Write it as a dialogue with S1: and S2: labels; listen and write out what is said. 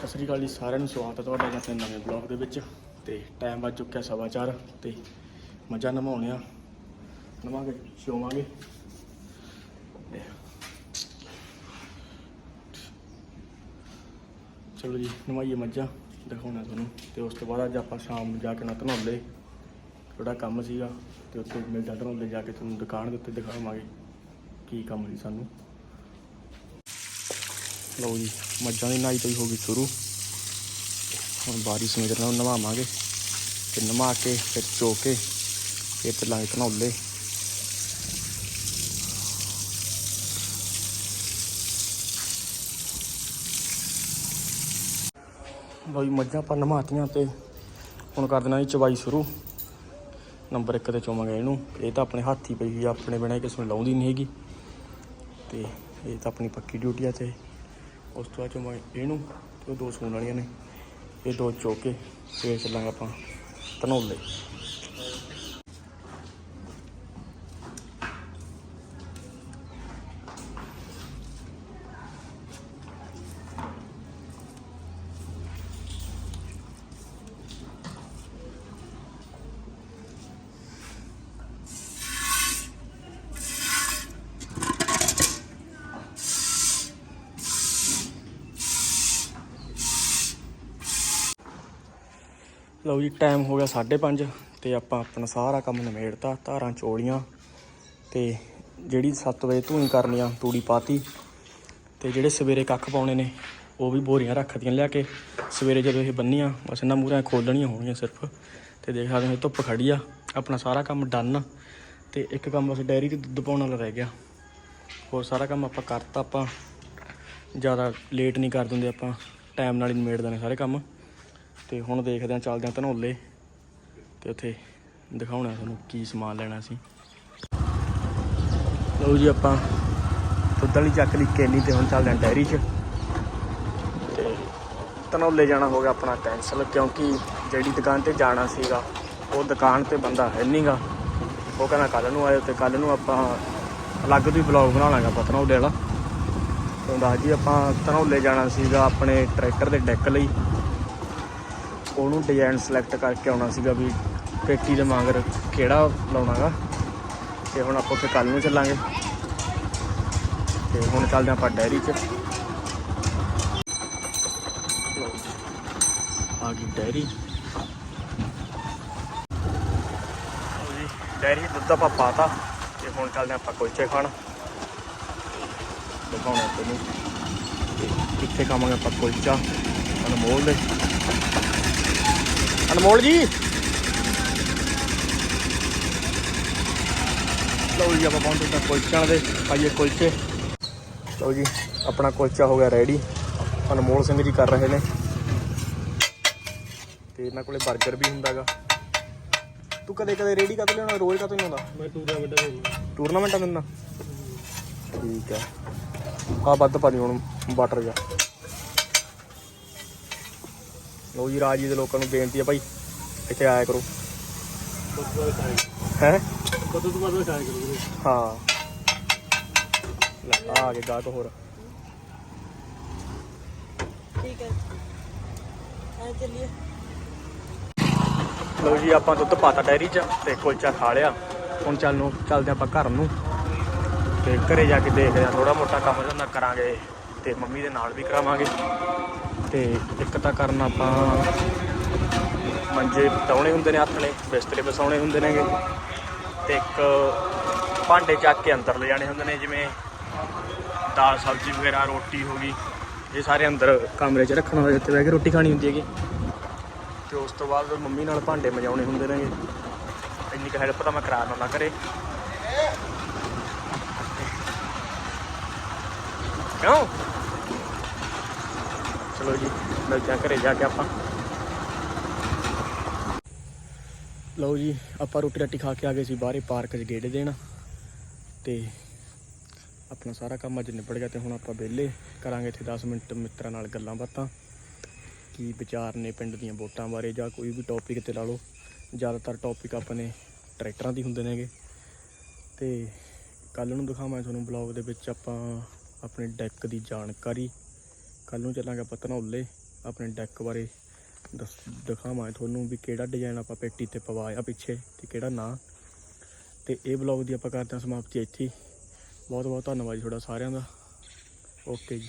S1: ਸਤਿ ਸ੍ਰੀ ਅਕਾਲ ਜੀ, ਸਾਰਿਆਂ ਨੂੰ ਸਵਾਗਤ ਹੈ ਤੁਹਾਡਾ ਜੀ ਆਪਣੇ ਨਵੇਂ ਬਲੌਗ ਦੇ ਵਿੱਚ। ਤੇ ਟਾਈਮ ਵੱਜ ਚੁੱਕਿਆ ਸਵਾ ਚਾਰ ਤੇ ਮੱਝਾਂ ਨਮਾਉਣੇ ਆ। ਨਵਾਂਗੇ ਸ਼ੋਵਾਂਗੇ ਤੇ ਚਲੋ ਜੀ, ਨਵਾਈਏ ਮੱਝਾਂ, ਦਿਖਾਉਣਾ ਤੁਹਾਨੂੰ। ਤੇ ਉਸ ਤੋਂ ਬਾਅਦ ਅੱਜ ਆਪਾਂ ਸ਼ਾਮ ਨੂੰ ਜਾ ਕੇ ਨਾ ਧਨੌਲੇ ਥੋੜਾ ਕੰਮ ਸੀਗਾ, ਤੇ ਉੱਥੇ ਮਿਲਦਾ ਧਨੌਲੇ ਜਾ ਕੇ ਤੁਹਾਨੂੰ ਦੁਕਾਨ ਦੇ ਉੱਤੇ ਦਿਖਾਵਾਂਗੇ, ਕੀ ਕੰਮ ਸੀ ਸਾਨੂੰ। ਲਓ ਜੀ, ਮੱਝਾਂ ਦੀ ਨਾਈ ਤੋਂ ਹੀ ਹੋ ਗਈ ਸ਼ੁਰੂ। ਹੁਣ ਬਾਰੀ ਸਮੇਤ ਨਾਲ ਨਵਾਵਾਂਗੇ ਤੇ ਨਵਾ ਕੇ ਫਿਰ ਚੋ ਕੇ ਫਿਰ ਚੱਲਾਂਗੇ ਧਨੌਲੇ। ਲਓ ਜੀ, ਮੱਝਾਂ ਆਪਾਂ ਨਵਾਤੀਆਂ ਤੇ ਹੁਣ ਕਰ ਦੇਣਾ ਜੀ ਚਵਾਈ ਸ਼ੁਰੂ। ਨੰਬਰ 1 ਤੇ ਚੋਵਾਂਗੇ ਇਹਨੂੰ। ਇਹ ਤਾਂ ਆਪਣੇ ਹੱਥ ਹੀ ਪਈ ਆਪਣੇ ਬਿਨਾਂ ਕਿਸੇ ਨੂੰ ਲਾਉਂਦੀ ਨਹੀਂ ਹੈਗੀ। ਤੇ ਇਹ ਤਾਂ ਆਪਣੀ ਪੱਕੀ ਡਿਊਟੀ ਆ ਤੇ ਉਸ ਤੋਂ ਬਾਅਦ ਚੋਂ ਮੈਂ ਇਹਨੂੰ ਤੇ ਉਹ ਦੋ ਸੂਣ ਵਾਲੀਆਂ ਨੇ, ਇਹ ਦੋ ਚੋਕ ਕੇ ਫੇਰ ਚੱਲਾਂਗੇ ਆਪਾਂ ਧਨੋਲੇ। ਲਓ ਜੀ ਟਾਈਮ ਹੋ ਗਿਆ 5:30 ਤੇ ਆਪਾਂ ਆਪਣਾ ਸਾਰਾ ਕੰਮ ਨਿਮੇੜਤਾ ਧਾਰਾਂ ਚੋਲੀਆਂ ਤੇ ਜਿਹੜੀ 7 ਵਜੇ ਧੂਈ ਕਰਨੀਆਂ ਤੂੜੀ ਪਾਤੀ ਤੇ ਜਿਹੜੇ ਸਵੇਰੇ ਕੱਖ ਪਾਉਣੇ ਨੇ, ਉਹ ਵੀ ਬੋਰੀਆਂ ਰੱਖਦੀਆਂ ਲਿਆ ਕੇ। ਸਵੇਰੇ ਜਦੋਂ ਇਹ ਬੰਨੀਆਂ, ਬਸ ਇਹਨਾਂ ਮੂਹਰਾਂ ਖੋਲਣੀਆਂ ਹੋਣਗੀਆਂ ਸਿਰਫ ਤੇ ਦੇਖ ਸਕਦੇ ਹੋ, ਧੁੱਪ ਖੜੀ ਆ, ਆਪਣਾ ਸਾਰਾ ਕੰਮ ਡਨ ਤੇ ਇੱਕ ਕੰਮ ਬਸ ਡੈਰੀ 'ਚ ਦੁੱਧ ਪਾਉਣ ਵਾਲਾ ਰਹਿ ਗਿਆ। ਹੋਰ ਸਾਰਾ ਕੰਮ ਆਪਾਂ ਕਰਤਾ ਆਪਾਂ, ਜ਼ਿਆਦਾ ਲੇਟ ਨਹੀਂ ਕਰ ਦਿੰਦੇ ਆਪਾਂ ਟਾਈਮ ਨਾਲ ਹੀ ਨਿਮੇੜ ਦਿੰਦੇ ਸਾਰੇ ਕੰਮ। ਤੇ ਹੁਣ ਦੇਖਦੇ ਹਾਂ, ਚੱਲਦੇ ਹਾਂ ਧਨੌਲੇ ਤੇ ਉੱਥੇ ਦਿਖਾਉਣਾ ਤੁਹਾਨੂੰ ਕੀ ਸਮਾਨ ਲੈਣਾ ਸੀ ਲਓ ਜੀ ਆਪਾਂ ਦੁੱਧ ਵਾਲੀ ਚੱਕ ਲਈ ਕੈਨੀ ਤੇ ਹੁਣ ਚੱਲਦੇ ਹਾਂ ਡੈਰੀ 'ਚ। ਤੇ ਧਨੌਲੇ ਜਾਣਾ ਹੋ ਗਿਆ ਆਪਣਾ ਕੈਂਸਲ ਕਿਉਂਕਿ ਜਿਹੜੀ ਦੁਕਾਨ ਤੇ ਜਾਣਾ ਸੀਗਾ, ਉਹ ਦੁਕਾਨ ਤੇ ਬੰਦਾ ਹੈ ਨਹੀਂਗਾ ਉਹ ਕਹਿੰਦਾ ਕੱਲ ਨੂੰ ਆਇਓ ਤੇ ਕੱਲ ਨੂੰ ਆਪਾਂ ਅਲੱਗ ਤੋਂ ਹੀ ਬਲੌਗ ਬਣਾ ਲਾਂਗੇ ਆਪਾਂ ਧਨੌਲੇ ਵਾਲਾ। ਤੇ ਦੱਸ ਜੀ, ਆਪਾਂ ਧਨੌਲੇ ਜਾਣਾ ਸੀਗਾ ਆਪਣੇ ਟਰੈਕਟਰ ਦੇ ਡੈਕ ਲਈ। ਉਹਨੂੰ ਡਿਜ਼ਾਈਨ ਸਿਲੈਕਟ ਕਰਕੇ ਆਉਣਾ ਸੀਗਾ ਵੀ ਪੇਟੀ ਦੇ ਮਗਰ ਕਿਹੜਾ ਲਾਉਣਾਗਾ। ਤੇ ਹੁਣ ਆਪਾਂ ਉੱਥੇ ਕੱਲ ਨੂੰ ਚੱਲਾਂਗੇ। ਤੇ ਹੁਣ ਚੱਲਦੇ ਆਪਾਂ ਡੈਰੀ 'ਚ। ਆ ਗਈ ਡੈਰੀ। ਲਓ ਜੀ, ਡੈਰੀ ਦੁੱਧ ਆਪਾਂ ਪਾਤਾ। ਤੇ ਹੁਣ ਚੱਲਦੇ ਆਪਾਂ ਕੁਲਚੇ ਖਾਣ। ਦਿਖਾਉਣਾ ਤੁਹਾਨੂੰ ਤੇ ਕਿੱਥੇ ਖਾਵਾਂਗੇ ਆਪਾਂ ਕੁਲਚਾ ਅਨਮੋਲ ਦੇ। ਅਨਮੋਲ ਜੀ। ਲਓ ਜੀ ਆਪਾਂ ਪਹੁੰਚੇ ਤਾਂ ਕੁਲਚਿਆਂ ਦੇ ਪਾਈਏ ਕੁਲਚੇ। ਲਓ ਜੀ ਆਪਣਾ ਕੁਲਚਾ ਹੋ ਗਿਆ ਰੈਡੀ ਅਨਮੋਲ ਸਿੰਘ ਜੀ ਕਰ ਰਹੇ ਨੇ। ਤੇ ਇਹਨਾਂ ਕੋਲੇ 버ਗਰ ਵੀ ਹੁੰਦਾਗਾ। ਤੂੰ ਕਦੇ ਕਦੇ ਰੈਡੀ ਕਦ ਲਿਆਉਣਾ? ਰੋਜ਼ ਕਦ ਨਹੀਂ ਆਉਂਦਾ
S2: ਮੈਂ ਟੂਰਨਾਮੈਂਟ ਦੇ
S1: ਟੂਰਨਾਮੈਂਟਾਂ ਦਿੰਦਾ ਠੀਕ ਹੈ ਆ ਵੱਧ ਪਾ ਦੀ ਹੁਣ ਵਾਟਰ ਜਾ। ਲਓ ਜੀ ਰਾਜੀ ਦੇ ਲੋਕਾਂ ਨੂੰ ਬੇਨਤੀ ਹੈ ਭਾਈ ਇੱਥੇ ਆਇਆ ਕਰੋ। ਹੈ?
S2: ਕਦੋਂ ਤੋਂ ਬਾਅਦ ਖਾਏ ਕਰੂਗੇ
S1: ਹਾਂ। ਲੈ ਆ ਕੇ ਗਾਹਕ ਹੋਰ।
S3: ਠੀਕ ਹੈ। ਆ ਚੱਲੀਏ।
S1: ਲਓ ਜੀ ਆਪਾਂ ਦੁੱਧ ਪਾਤਾ ਡੈਰੀ 'ਚ ਤੇ ਕੁਲਚਾ ਖਾ ਲਿਆ। ਹੁਣ ਚੱਲ ਨੂੰ ਚੱਲਦੇ ਆਪਾਂ ਘਰ ਨੂੰ। ਤੇ ਘਰੇ ਜਾ ਕੇ ਦੇਖਦੇ ਆ ਥੋੜਾ ਮੋਟਾ ਕੰਮ ਧੰਦਾ ਕਰਾਂਗੇ ਤੇ ਮੰਮੀ ਦੇ ਨਾਲ ਵੀ ਕਰਾਵਾਂਗੇ। ਤੇ ਇੱਕ ਤਾਂ ਕਰਨ ਆਪਾਂ ਮੰਜੇ ਪਟਾਉਣੇ ਹੁੰਦੇ ਨੇ ਹੱਥ ਨੇ, ਬਿਸਤਰੇ ਵਿਛਾਉਣੇ ਹੁੰਦੇ ਨੇਗੇ। ਤੇ ਇੱਕ ਭਾਂਡੇ ਚੱਕ ਕੇ ਅੰਦਰ ਲੈ ਜਾਣੇ ਹੁੰਦੇ ਨੇ, ਜਿਵੇਂ ਦਾਲ, ਸਬਜ਼ੀ ਵਗੈਰਾ, ਰੋਟੀ ਹੋ ਗਈ। ਇਹ ਸਾਰੇ ਅੰਦਰ ਕਮਰੇ 'ਚ ਰੱਖਣਾ ਹੋਵੇ ਜਿੱਥੇ ਬਹਿ ਕੇ ਰੋਟੀ ਖਾਣੀ ਹੁੰਦੀ ਹੈਗੀ। ਤੇ ਉਸ ਤੋਂ ਬਾਅਦ ਮੰਮੀ ਨਾਲ ਭਾਂਡੇ ਮਜਾਉਣੇ ਹੁੰਦੇ ਨੇਗੇ। ਇੰਨੀ ਕੁ ਹੈਲਪ ਤਾਂ ਮੈਂ ਕਰਾ ਦਿੰਦਾ ਘਰੇ। ਕਿਉਂ? ਚਲੋ ਜੀ ਮਿਲਦੇ ਹਾਂ ਘਰੇ ਜਾ ਕੇ ਆਪਾਂ। ਲਓ ਜੀ, ਆਪਾਂ ਰੋਟੀ ਰਾਟੀ ਖਾ ਕੇ ਆ ਗਏ ਸੀ ਬਾਹਰੇ ਪਾਰਕ 'ਚ ਗੇੜੇ ਦੇਣ। ਤੇ ਆਪਣਾ ਸਾਰਾ ਕੰਮ ਅੱਜ ਨਿਬੜ ਗਿਆ ਤੇ ਹੁਣ ਆਪਾਂ ਵਿਹਲੇ ਕਰਾਂਗੇ ਇੱਥੇ 10 ਮਿੰਟ ਮਿੱਤਰਾਂ ਨਾਲ ਗੱਲਾਂ ਬਾਤਾਂ। ਕੀ ਵਿਚਾਰ ਨੇ ਪਿੰਡ ਦੀਆਂ ਵੋਟਾਂ ਬਾਰੇ ਜਾਂ ਕੋਈ ਵੀ ਟੌਪਿਕ ਤੇ ਲਾ ਲਓ। ਜ਼ਿਆਦਾਤਰ ਟੌਪਿਕ ਆਪਣੇ ਟਰੈਕਟਰਾਂ ਦੀ ਹੁੰਦੇ ਨੇਗੇ। ਤੇ ਕੱਲ ਨੂੰ ਦਿਖਾਵਾਂ ਤੁਹਾਨੂੰ ਬਲੌਗ ਦੇ ਵਿੱਚ ਆਪਾਂ ਆਪਣੇ ਡੈਕ ਦੀ ਜਾਣਕਾਰੀ। ਕੱਲ ਨੂੰ ਚੱਲਾਂਗੇ ਆਪਾਂ ਧਨੌਲੇ, ਆਪਣੇ ਡੈਕ ਬਾਰੇ ਦੱਸ ਦਿਖਾਵਾਂ ਤੁਹਾਨੂੰ ਵੀ ਕਿਹੜਾ ਡਿਜ਼ਾਈਨ ਆਪਾਂ ਪੇਟੀ ਤੇ ਪਵਾਇਆ ਪਿੱਛੇ ਤੇ ਕਿਹੜਾ ਨਾ। ਤੇ ਇਹ ਬਲੌਗ ਦੀ ਆਪਾਂ ਕਰਦੇ ਹਾਂ ਸਮਾਪਤੀ ਇੱਥੇ ਬਹੁਤ ਬਹੁਤ ਧੰਨਵਾਦ ਜੀ ਤੁਹਾਡਾ ਸਾਰਿਆਂ ਦਾ। ਓਕੇ ਜੀ।